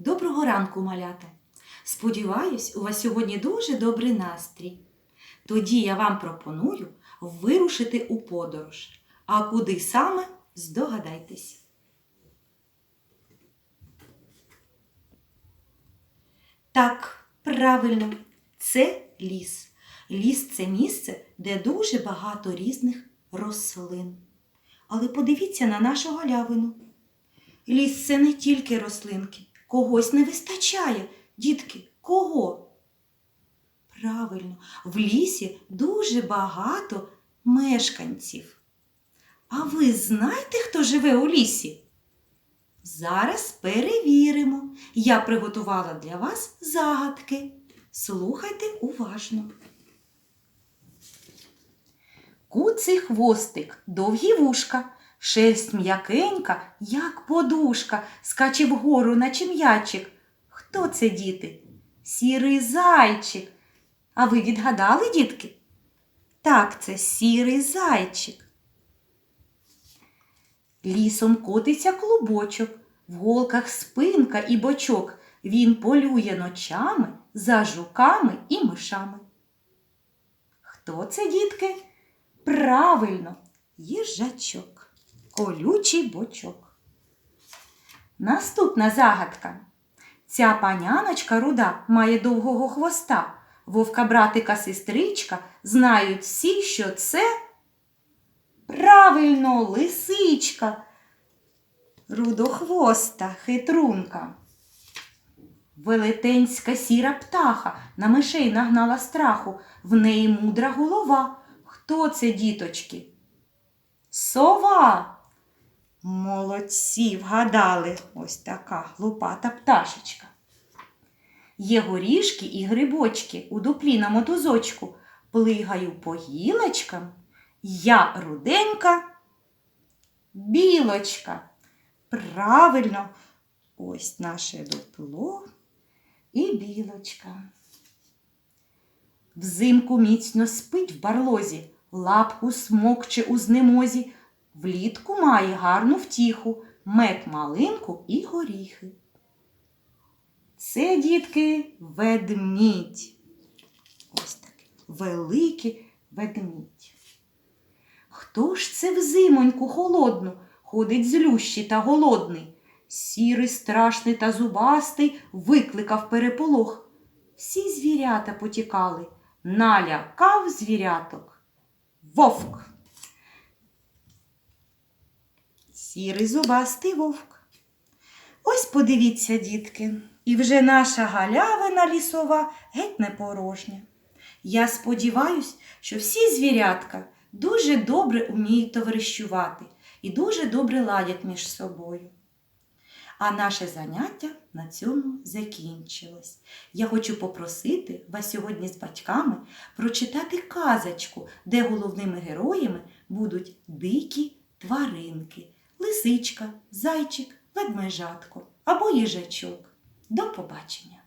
Доброго ранку, малята! Сподіваюсь, у вас сьогодні дуже добрий настрій. Тоді я вам пропоную вирушити у подорож. А куди саме здогадайтесь. Так, правильно, це ліс. Ліс це місце, де дуже багато різних рослин. Але подивіться на нашу галявину. Ліс це не тільки рослинки. Когось не вистачає. Дітки, кого? Правильно, в лісі дуже багато мешканців. А ви знаєте, хто живе у лісі? Зараз перевіримо. Я приготувала для вас загадки. Слухайте уважно. Куций хвостик, довгі вушка, шерсть м'якенька, як подушка, скаче вгору, наче м'ячик. Хто це, діти? Сірий зайчик. А ви відгадали, дітки? Так, це сірий зайчик. Лісом котиться клубочок, в голках спинка і бочок. Він полює ночами за жуками і мишами. Хто це, дітки? Правильно, їжачок, колючий бочок. Наступна загадка. Ця паняночка руда має довгого хвоста. Вовка братика сестричка знають всі, що це правильно лисичка, рудохвоста, хитрунка. Велетенська сіра птаха на мишей нагнала страху, в неї мудра голова. Хто це, діточки? Сова. Молодці, вгадали. Ось така глупата пташечка. Є горішки і грибочки у дуплі на мотузочку. Плигаю по гілочкам. Я руденька, білочка. Правильно, ось наше дупло і білочка. Взимку міцно спить в барлозі, лапку смокче у знемозі, влітку має гарну втіху, мед малинку і горіхи. Це, дітки, ведмідь. Ось такий великий ведмідь. Хто ж це взимоньку холодну ходить злющий та голодний? Сірий, страшний та зубастий викликав переполох. Всі звірята потікали, налякав звіряток. Вовк. Сірий зубастий вовк. Ось подивіться, дітки, і вже наша галявина лісова геть не порожня. Я сподіваюсь, що всі звірятка дуже добре вміють товаришувати і дуже добре ладять між собою. А наше заняття на цьому закінчилось. Я хочу попросити вас сьогодні з батьками прочитати казочку, де головними героями будуть дикі тваринки, лисичка, зайчик, ведмежатко або їжачок. До побачення!